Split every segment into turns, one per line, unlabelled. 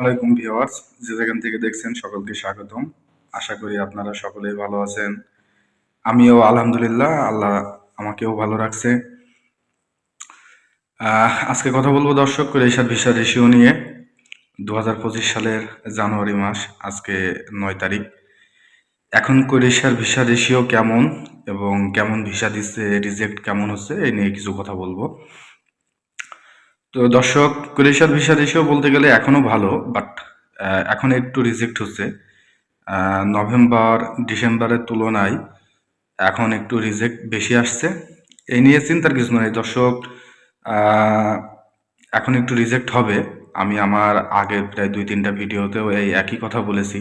ওয়ালাইকুম ভিউয়ার্স, যে যেখান থেকে দেখছেন সকলকে স্বাগতম। আশা করি আপনারা সকলেই ভালো আছেন। আমিও আলহামদুলিল্লাহ, আল্লাহ আমাকেও ভালো রাখছে। আজকে কথা বলব দর্শক ক্রোয়েশিয়ার ভিসা রেশিও নিয়ে। দু হাজার পঁচিশ সালের জানুয়ারি মাস, আজকে নয় তারিখ। এখন ক্রোয়েশিয়ার ভিসা রেশিও কেমন এবং কেমন ভিসা দিচ্ছে, রিজেক্ট কেমন হচ্ছে, এই নিয়ে কিছু কথা বলব। তো দর্শক ক্রোয়েশিয়ার ভিসা রেশিও বলতে গেলে এখনও ভালো বাট এখন একটু রিজেক্ট হচ্ছে। নভেম্বর ডিসেম্বরের তুলনায় এখন একটু রিজেক্ট বেশি আসছে। এই নিয়ে চিন্তার কিছু নয় দর্শক এখন একটু রিজেক্ট হবে। আমি আমার আগে প্রায় দুই, তিনটা ভিডিওতেও এই একই কথা বলেছি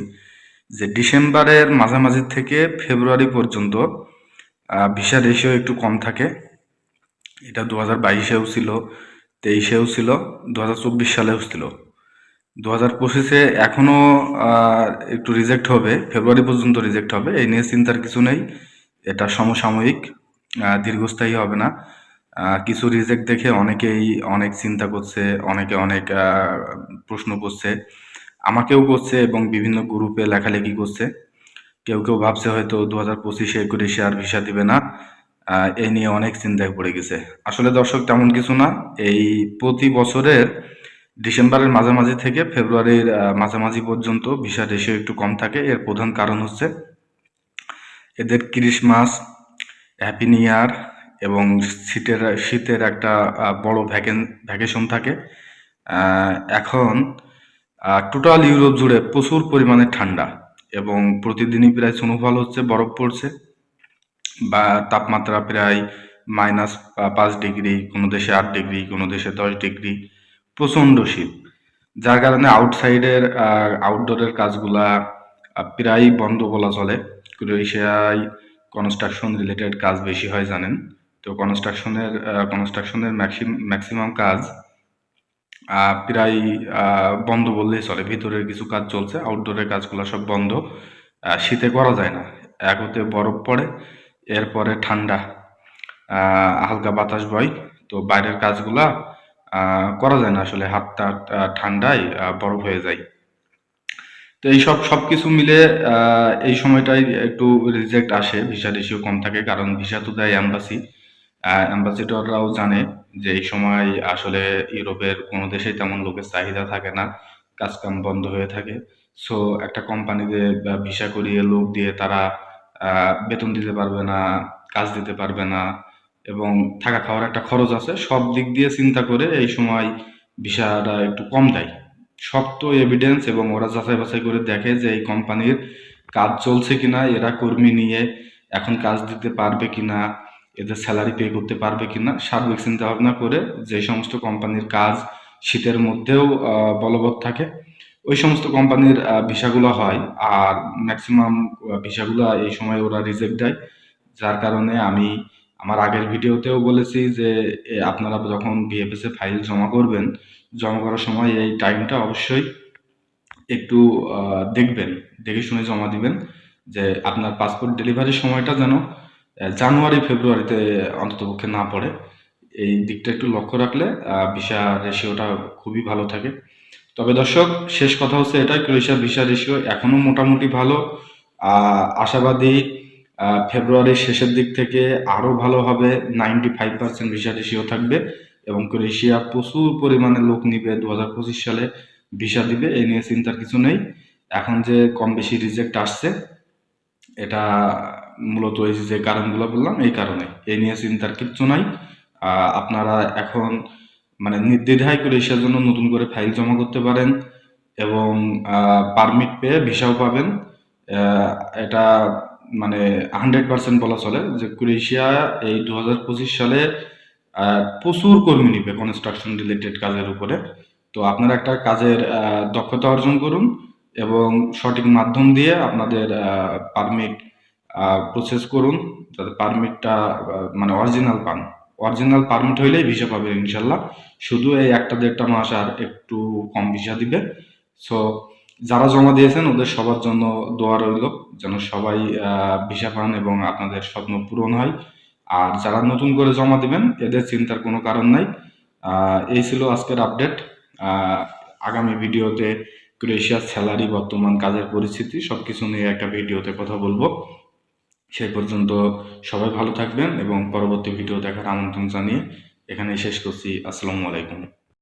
যে ডিসেম্বরের মাঝামাঝি থেকে ফেব্রুয়ারি পর্যন্ত ভিসা রেশিও একটু কম থাকে। এটা দু হাজার বাইশেও ছিল। তেইশেও ছিল দু হাজার চব্বিশ সালেও ছিল। দু হাজার পঁচিশে এখনও একটু রিজেক্ট হবে, ফেব্রুয়ারি পর্যন্ত রিজেক্ট হবে, এই নিয়ে চিন্তার কিছু নেই। এটা সমসাময়িক দীর্ঘস্থায়ী হবে না। কিছু রিজেক্ট দেখে অনেকেই অনেক চিন্তা করছে, অনেকে অনেক প্রশ্ন করছে। আমাকেও করছে এবং বিভিন্ন গ্রুপে লেখালেখি করছে। কেউ কেউ ভাবছে হয়তো দু হাজার পঁচিশে ক্রোয়েশিয়া আর ভিসা দিবে না। এই নিয়ে অনেক চিন্তায় পড়ে গেছে। আসলে দর্শক, তেমন কিছু না। এই প্রতি বছরের ডিসেম্বরের মাঝামাঝি থেকে ফেব্রুয়ারির মাঝামাঝি পর্যন্ত ভিসা রেশিও একটু কম থাকে। এর প্রধান কারণ হচ্ছে এদের ক্রিসমাস, হ্যাপি নিউ ইয়ার এবং শীতের শীতের একটা বড় ভ্যাকেন, ভ্যাকেশন থাকে। এখন টোটাল ইউরোপ জুড়ে প্রচুর পরিমাণে ঠান্ডা এবং প্রতিদিনই প্রায় স্নোফল হচ্ছে, বরফ পড়ছে। বা তাপমাত্রা প্রায় মাইনাস পাঁচ ডিগ্রি কোনো দেশে আট ডিগ্রি কোনো দেশে দশ ডিগ্রি প্রচণ্ড শীত। যার কারণে আউটসাইডের আউটডোরের কাজগুলা প্রায় বন্ধ বলা চলে। ক্রোয়েশিয়ায় কনস্ট্রাকশন রিলেটেড কাজ বেশি হয়, জানেন? তো কনস্ট্রাকশনের কনস্ট্রাকশনের ম্যাক্সিমাম কাজ প্রায় বন্ধ বললেই চলে। ভিতরের কিছু কাজ চলছে আউটডোরের কাজগুলো সব বন্ধ। শীতে করা যায় না। এক হতে বরফ পড়ে এরপরে ঠান্ডা হালকা বাতাস বয়। তো বাইরের কাজগুলা করা যায় না আসলে, হাতটা ঠান্ডায় বরফ হয়ে যায়। তো এইসব সব সবকিছু মিলে এই সময়টাই একটু রিজেক্ট আসে, ভিসা রেশিও কম থাকে, কারণ ভিসা তো দেয় অ্যাম্বাসি অ্যাম্বাসিডররাও জানে যে এই সময় আসলে ইউরোপের কোনো দেশেই তেমন লোকের চাহিদা থাকে না, কাজকাম বন্ধ হয়ে থাকে। সো একটা কোম্পানিতে ভিসা করিয়ে লোক দিয়ে তারা বেতন দিতে পারবে না, কাজ দিতে পারবে না, এবং থাকা খাওয়ার একটা খরচ আছে। সব দিক দিয়ে চিন্তা করে এই সময় ভিসাটা একটু কম দেয়। সব তো এভিডেন্স এবং ওরা যাচাই বাছাই করে দেখে যে এই কোম্পানির কাজ চলছে কিনা, এরা কর্মী নিয়ে এখন কাজ দিতে পারবে কিনা, এদের স্যালারি পে করতে পারবে কিনা। সার্বিক চিন্তা ভাবনা করে যে সমস্ত কোম্পানির কাজ শীতের মধ্যেও বলবৎ থাকে। ওই সমস্ত কোম্পানির ভিসাগুলো হয়। আর ম্যাক্সিমাম ভিসাগুলো এই সময় ওরা রিজেক্ট দেয়। যার কারণে আমি আমার আগের ভিডিওতেও বলেছি যে আপনারা যখন বিএফএস এ ফাইল জমা করবেন, জমা করার সময় এই টাইমটা অবশ্যই একটু দেখবেন, দেখে শুনে জমা দিবেন যে আপনার পাসপোর্ট ডেলিভারির সময়টা যেন জানুয়ারি, ফেব্রুয়ারিতে অন্ততপক্ষে না পড়ে। এই দিকটা একটু লক্ষ্য রাখলে ভিসা রেশিওটা খুবই ভালো থাকে। তবে দর্শক, শেষ কথা হচ্ছে এটা, ক্রোয়েশিয়ার ভিসা রেশিও এখনও মোটামুটি ভালো। আশাবাদী ফেব্রুয়ারির শেষের দিক থেকে আরও ভালো হবে, ninety five percent visa ratio থাকবে এবং ক্রোয়েশিয়া প্রচুর পরিমাণে লোক নিবে দু হাজার পঁচিশ সালে ভিসা দিবে এই নিয়ে চিন্তার কিছু নেই। এখন যে কম বেশি রিজেক্ট আসছে, এটা মূলত এই যে কারণগুলো বললাম, এই কারণে। এই নিয়ে চিন্তার কিচ্ছু নাই। আপনারা এখন মানে নির্দ্বিধায় ক্রোয়েশিয়ার জন্য নতুন করে ফাইল জমা করতে পারেন এবং পারমিট পেয়ে ভিসাও পাবেন। এটা মানে হান্ড্রেড পার্সেন্ট বলা চলে যে ক্রোয়েশিয়া এই দু হাজার পঁচিশ সালে প্রচুর কর্মী নিবে কনস্ট্রাকশন রিলেটেড কাজের উপরে। তো আপনারা একটা কাজের দক্ষতা অর্জন করুন এবং সঠিক মাধ্যম দিয়ে আপনাদের পারমিট প্রসেস করুন যাতে পারমিটটা মানে অরিজিনাল পান। অরিজিনাল পারমিট হইলেই ভিসা পাবে ইনশাল্লাহ। শুধু এই একটা দেড়টা মাস আর একটু কম ভিসা দিবে। সো যারা জমা দিয়েছেন, ওদের সবার জন্য দোয়া রইল, যেন সবাই ভিসা পান এবং আপনাদের স্বপ্ন পূরণ হয়। আর যারা নতুন করে জমা দিবেন, এদের চিন্তার কোনো কারণ নাই। এই ছিল আজকের আপডেট আগামী ভিডিওতে ক্রোয়েশিয়ার স্যালারি বর্তমান কাজের পরিস্থিতি সব কিছু নিয়ে একটা ভিডিওতে কথা বলব। সেই পর্যন্ত সবাই ভালো থাকবেন এবং পরবর্তী ভিডিও দেখার আমন্ত্রণ জানিয়ে এখানে শেষ করছি। আসসালামু আলাইকুম।